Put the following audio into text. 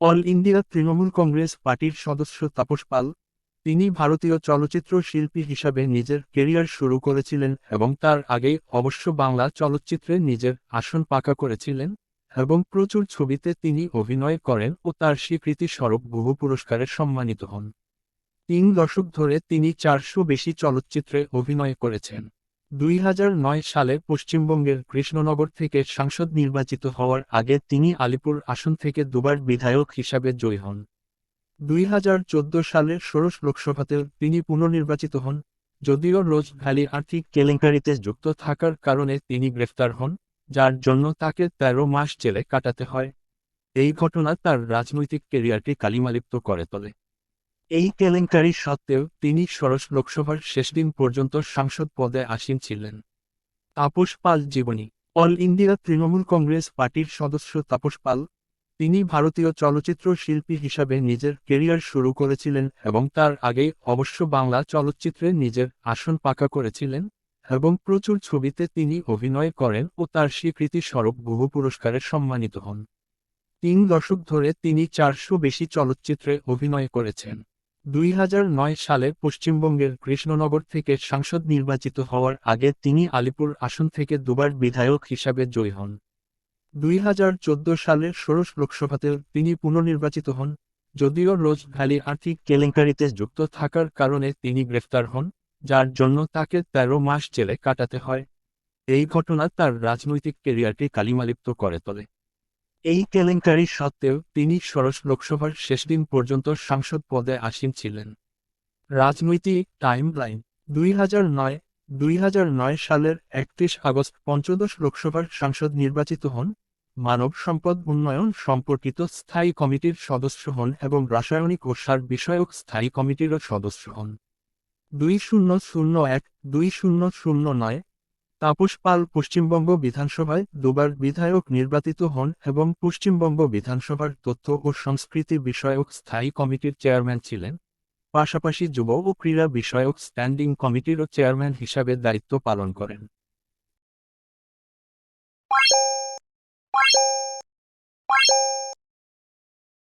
All India Trinamool Congress পার্টির সদস্য তাপস পাল, তিনি ভারতীয় চলচ্চিত্র শিল্পী হিসাবে নিজের কেরিয়ার শুরু করেছিলেন এবং তার আগেই অবশ্য বাংলা চলচ্চিত্রে নিজের আসন পাকা করেছিলেন এবং প্রচুর ছবিতে তিনি অভিনয় করেন ও তার স্বীকৃতি স্বরূপ বহু পুরস্কারে সম্মানিত হন। তিন দশক ধরে তিনি চারশো বেশি চলচ্চিত্রে অভিনয় করেছেন। দুই সালে পশ্চিমবঙ্গের কৃষ্ণনগর থেকে সাংসদ নির্বাচিত হওয়ার আগে তিনি আলিপুর আসন থেকে দুবার বিধায়ক হিসাবে জয়ী হন। দুই সালের ষোড়শ লোকসভাতেও তিনি পুনর্নির্বাচিত হন, যদিও রোজ ভ্যালি আর্থিক কেলেঙ্কারিতে যুক্ত থাকার কারণে তিনি গ্রেফতার হন, যার জন্য তাকে তেরো মাস জেলে কাটাতে হয়। এই ঘটনা তার রাজনৈতিক কেরিয়ারকে কালিমালিপ্ত করে তোলে। এই কেলেঙ্কারি সত্ত্বেও তিনি ষোড়শ লোকসভার শেষ দিন পর্যন্ত সাংসদ পদে আসীন ছিলেন। তাপস পাল জীবনী, অল ইন্ডিয়া তৃণমূল কংগ্রেস পার্টির সদস্য তাপস পাল, তিনি ভারতীয় চলচ্চিত্র শিল্পী হিসাবে নিজের কেরিয়ার শুরু করেছিলেন এবং তার আগেই অবশ্য বাংলা চলচ্চিত্রে নিজের আসন পাকা করেছিলেন এবং প্রচুর ছবিতে তিনি অভিনয় করেন ও তার স্বীকৃতি স্বরূপ বহু পুরস্কারে সম্মানিত হন। তিন দশক ধরে তিনি চারশো বেশি চলচ্চিত্রে অভিনয় করেছেন। দুই সালে পশ্চিমবঙ্গের কৃষ্ণনগর থেকে সাংসদ নির্বাচিত হওয়ার আগে তিনি আলিপুর আসন থেকে দুবার বিধায়ক হিসাবে জয়ী হন। দুই সালের ষোড়শ লোকসভাতে তিনি পুনর্নির্বাচিত হন, যদিও রোজ ভ্যালি আর্থিক কেলেঙ্কারিতে যুক্ত থাকার কারণে তিনি গ্রেফতার হন, যার জন্য তাকে তেরো মাস জেলে কাটাতে হয়। এই ঘটনা তার রাজনৈতিক কেরিয়ারকে কালিমালিপ্ত করে তোলে। এই কেলেঙ্কারি সত্ত্বেও তিনি ষোড়শ লোকসভার শেষ দিন পর্যন্ত সাংসদ পদে আসীন ছিলেন। রাজনৈতিক টাইমলাইন, দুই হাজার নয়, দুই হাজার নয় সালের একত্রিশ আগস্ট পঞ্চদশ লোকসভার সাংসদ নির্বাচিত হন, মানব সম্পদ উন্নয়ন সম্পর্কিত স্থায়ী কমিটির সদস্য হন এবং রাসায়নিক ও সার বিষয়ক স্থায়ী কমিটিরও সদস্য হন। দুই শূন্য শূন্য এক, দুই শূন্য শূন্য নয় তাপস পাল পশ্চিমবঙ্গ বিধানসভায় দুবার বিধায়ক নির্বাচিত হন এবং পশ্চিমবঙ্গ বিধানসভার তথ্য ও সংস্কৃতি বিষয়ক স্থায়ী কমিটির চেয়ারম্যান ছিলেন। পাশাপাশি যুব ও ক্রীড়া বিষয়ক স্ট্যান্ডিং কমিটিরও চেয়ারম্যান হিসাবে দায়িত্ব পালন করেন।